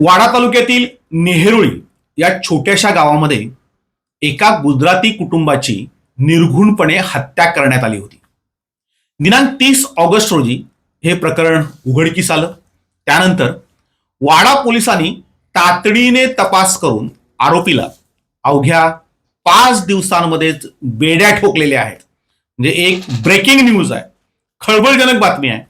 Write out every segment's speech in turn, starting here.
वाडा तालुक्यातील नेहरुळी या छोट्याशा गावामध्ये एका गुजराती कुटुंबाची निर्घुणपणे हत्या करण्यात आली होती. दिनांक तीस ऑगस्ट रोजी हे प्रकरण उघडकीस आलं. त्यानंतर वाडा पोलिसांनी तातडीने तपास करून आरोपीला अवघ्या पाच दिवसांमध्येच बेड्या ठोकलेल्या आहेत. म्हणजे एक ब्रेकिंग न्यूज आहे. खळबळजनक बातमी आहे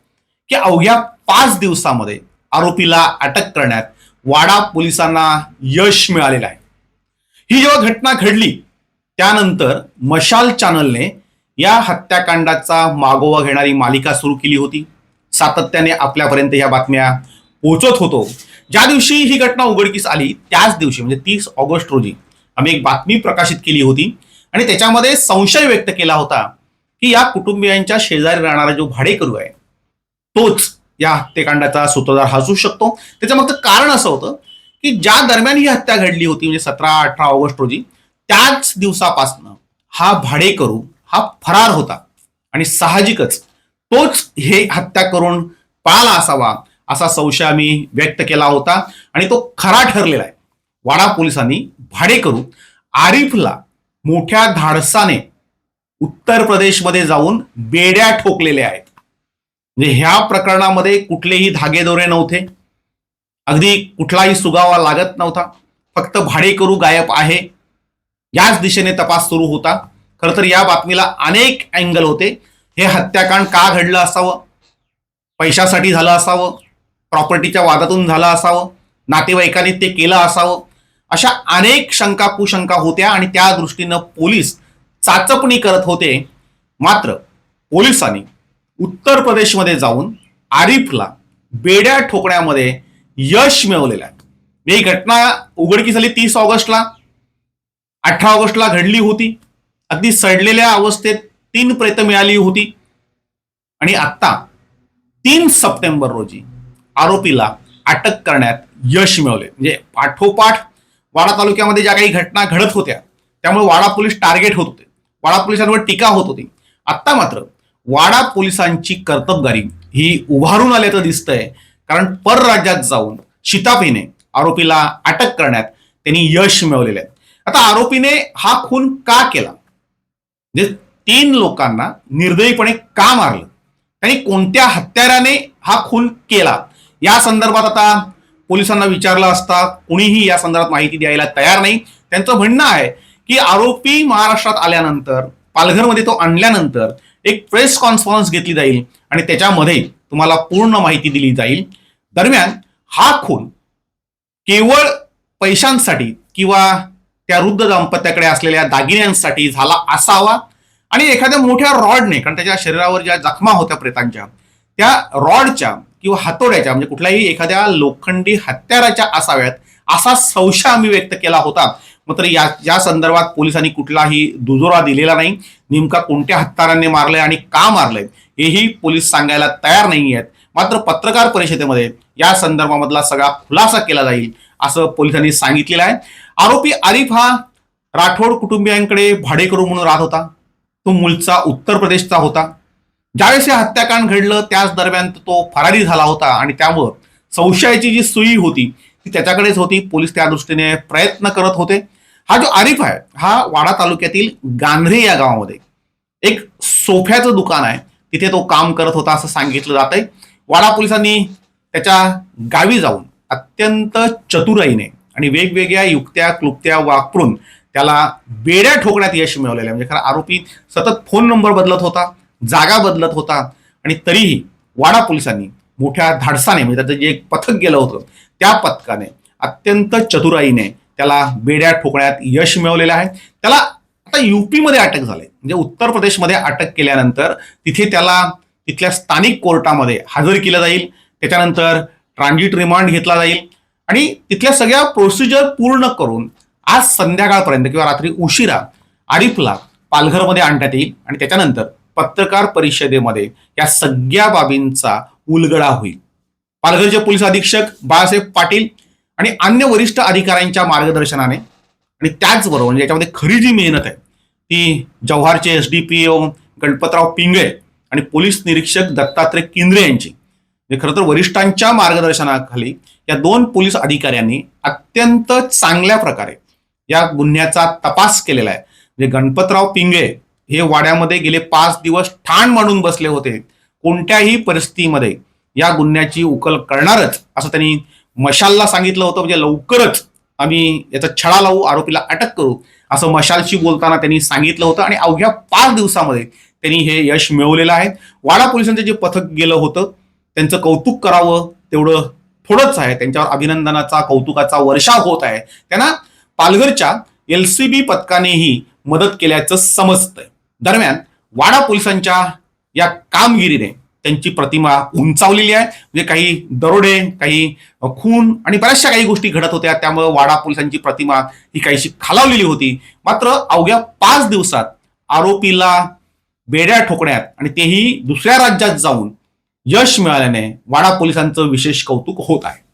की अवघ्या पाच दिवसामध्ये आरोपीला अटक करण्यात वाडा पोलिसांना यश मिळालेलं आहे. ही जेव्हा घटना घडली त्यानंतर मशाल चॅनलने या हत्याकांडाचा मागोवा घेणारी मालिका सुरू केली होती. सातत्याने आपल्यापर्यंत या बातम्या पोहोचत होतो. ज्या दिवशी ही घटना उघडकीस आली त्याच दिवशी म्हणजे तीस ऑगस्ट रोजी आम्ही एक बातमी प्रकाशित केली होती. आणि त्याच्यामध्ये संशय व्यक्त केला होता की या कुटुंबियांच्या शेजारी राहणारा जो भाडेकरू आहे तोच या हत्याकांडाचा सूत्रधार हसू शकतो. त्याचं मग कारण असं होतं की ज्या दरम्यान ही हत्या घडली होती म्हणजे सतरा अठरा ऑगस्ट रोजी त्याच दिवसापासनं हा भाडेकरू हा फरार होता. आणि साहजिकच तोच हे हत्या करून पळाला असावा असा संशय आम्ही व्यक्त केला होता. आणि तो खरा ठरलेला आहे. वाडा पोलिसांनी भाडेकरू आरिफला मोठ्या धाडसाने उत्तर प्रदेशमध्ये जाऊन बेड्या ठोकलेल्या आहेत. म्हणजे ह्या प्रकरणामध्ये कुठलेही धागेदोरे नव्हते. अगदी कुठलाही सुगावा लागत नव्हता. फक्त भाडेकरू गायब आहे. याच दिशेने तपास सुरू होता. खरं तर या बातमीला अनेक अँगल होते. हे हत्याकांड का घडलं असावं? पैशासाठी झालं असावं? प्रॉपर्टीच्या वादातून झालं असावं? नातेवाईकांनी ते केलं असावं? अशा अनेक शंका कुशंका होत्या आणि त्या दृष्टीनं पोलीस चाचपणी करत होते. मात्र पोलिसांनी उत्तर प्रदेशमध्ये जाऊन आरिफला बेड्या ठोकण्यामध्ये यश मिळवलेलं आहे. म्हणजे ही घटना उघडकीस झाली तीस ऑगस्टला. अठरा ऑगस्टला घडली होती. अगदी सडलेल्या अवस्थेत तीन प्रेत मिळाली होती. आणि आत्ता तीन सप्टेंबर रोजी आरोपीला अटक करण्यात यश मिळवले म्हणजे पाठोपाठ वाडा तालुक्यामध्ये ज्या काही घटना घडत होत्या त्यामुळे वाडा पोलीस टार्गेट होत होते. वाडा पोलिसांवर टीका होत होती. आत्ता मात्र वाडा पोलिसांची कर्तबगारी ही उभारून आल्याचं दिसतंय. कारण परराज्यात जाऊन शितापीने आरोपीला अटक करण्यात त्यांनी यश मिळवलेले आहे. आता आरोपीने हा खून का केला? म्हणजे तीन लोकांना निर्दयीपणे का मारलं? त्यांनी कोणत्या हत्याराने हा खून केला? या संदर्भात आता पोलिसांना विचारलं असता कुणीही या संदर्भात माहिती द्यायला तयार नाही. त्यांचं म्हणणं आहे की आरोपी महाराष्ट्रात आल्यानंतर पालघरमध्ये तो आणल्यानंतर एक प्रेस कॉन्फरन्स घेतली जाईल आणि त्याच्यामध्ये तुम्हाला पूर्ण माहिती दिली जाईल. दरम्यान हा खून केवळ पैशांसाठी किंवा त्या वृद्ध दाम्पत्याकडे असलेल्या दागिन्यांसाठी झाला असावा. आणि एखाद्या मोठ्या रॉडने कारण त्याच्या शरीरावर ज्या जखमा होत्या प्रेतांच्या त्या रॉडच्या किंवा हातोड्याच्या म्हणजे कुठल्याही एखाद्या लोखंडी हत्याराच्या असाव्यात असा संशय आम्ही व्यक्त केला होता. मात्र या या संदर्भात पोलिसांनी कुठलाही दुजोरा दिलेला नाही. नेमका कोणत्या हत्यारांनी मारलंय आणि का मारलंय हेही पोलीस सांगायला तयार नाही आहेत मात्र पत्रकार परिषदेमध्ये या संदर्भामधला सगळा खुलासा केला जाईल असं पोलिसांनी सांगितलेलं आहे. आरोपी आरिफ हा राठोड कुटुंबियांकडे भाडेकरू म्हणून राहत होता. तो मूळचा उत्तर प्रदेशचा होता. ज्यावेळेस हे हत्याकांड घडलं त्याच दरम्यान तो फरारी झाला होता आणि त्यामुळं संशयाची जी सुई होती ती त्याच्याकडेच होती. पोलीस त्या दृष्टीने प्रयत्न करत होते. हा जो आरिफ आहे हा वाडा तालुक्यातील गांधरे या गावामध्ये. एक सोफ्याचं दुकान आहे. तिथे तो काम करत होता असं सांगितलं जात आहे वाडा पोलिसांनी त्याच्या गावी जाऊन अत्यंत चतुराईने आणि वेगवेगळ्या युक्त्या क्लुप्त्या वापरून त्याला बेड्या ठोकण्यात यश मिळवलेलं आहे. म्हणजे खरं आरोपी सतत फोन नंबर बदलत होता जागा बदलत होता आणि तरीही वाडा पोलिसांनी मोठ्या धाडसाने म्हणजे त्याचं जे एक पथक गेलं होतं त्या पथकाने अत्यंत चतुराईने त्याला बेड्या ठोकण्यात यश मिळवलेलं आहे. त्याला आता युपीमध्ये अटक झाले. म्हणजे उत्तर प्रदेशमध्ये अटक केल्यानंतर तिथे त्याला तिथल्या स्थानिक कोर्टामध्ये हजर केलं जाईल. त्याच्यानंतर ट्रान्झिट रिमांड घेतला जाईल. आणि तिथल्या सगळ्या प्रोसिजर पूर्ण करून आज संध्याकाळपर्यंत किंवा रात्री उशिरा आरिफला पालघरमध्ये आणण्यात येईल. आणि त्याच्यानंतर पत्रकार परिषदेमध्ये या सगळ्या बाबींचा उलगडा होईल. पालघरचे पोलीस अधीक्षक बाळासाहेब पाटील आणि अन्य वरिष्ठ अधिकाऱ्यांच्या मार्गदर्शनाने आणि त्याचबरोबर म्हणजे याच्यामध्ये खरी जी मेहनत आहे ती जव्हारचे S D P O Ganpatrao Pingale आणि पोलीस निरीक्षक दत्तात्रय किंद्रे यांची. म्हणजे खरं तर वरिष्ठांच्या मार्गदर्शनाखाली या दोन पोलीस अधिकाऱ्यांनी अत्यंत चांगल्या प्रकारे या गुन्ह्याचा तपास केलेला आहे. म्हणजे गणपतराव पिंगे हे वाड्यामध्ये गेले पाच दिवस ठाण मांडून बसले होते. कोणत्याही परिस्थितीमध्ये या गुन्ह्याची उकल करणारच असं त्यांनी मशालला सांगितलं होतं म्हणजे लवकरच आम्ही याचा छडा लावू आरोपीला अटक करू असं मशालशी बोलताना त्यांनी सांगितलं होतं आणि अवघ्या पाच दिवसामध्ये त्यांनी हे यश मिळवलेलं आहे. वाडा पोलिसांचं जे पथक गेलं होतं त्यांचं कौतुक करावं तेवढं थोडंच आहे. त्यांच्यावर अभिनंदनाचा कौतुकाचा वर्षाव होत आहे. त्यांना पालघरच्या एल सी बी पथकानेही मदत केल्याचं समजतंय. दरम्यान वाडा पोलिसांच्या या कामगिरीने त्यांची प्रतिमा उंचावलेली आहे. म्हणजे काही दरोडे काही खून आणि बऱ्याचशा काही गोष्टी घडत होत्या. त्यामुळे वाडा पोलिसांची प्रतिमा ही काहीशी खालावलेली होती. मात्र अवघ्या पाच दिवसात आरोपीला बेड्या ठोकण्यात आणि तेही दुसऱ्या राज्यात जाऊन यश मिळाल्याने वाडा पोलिसांचं विशेष कौतुक होत आहे.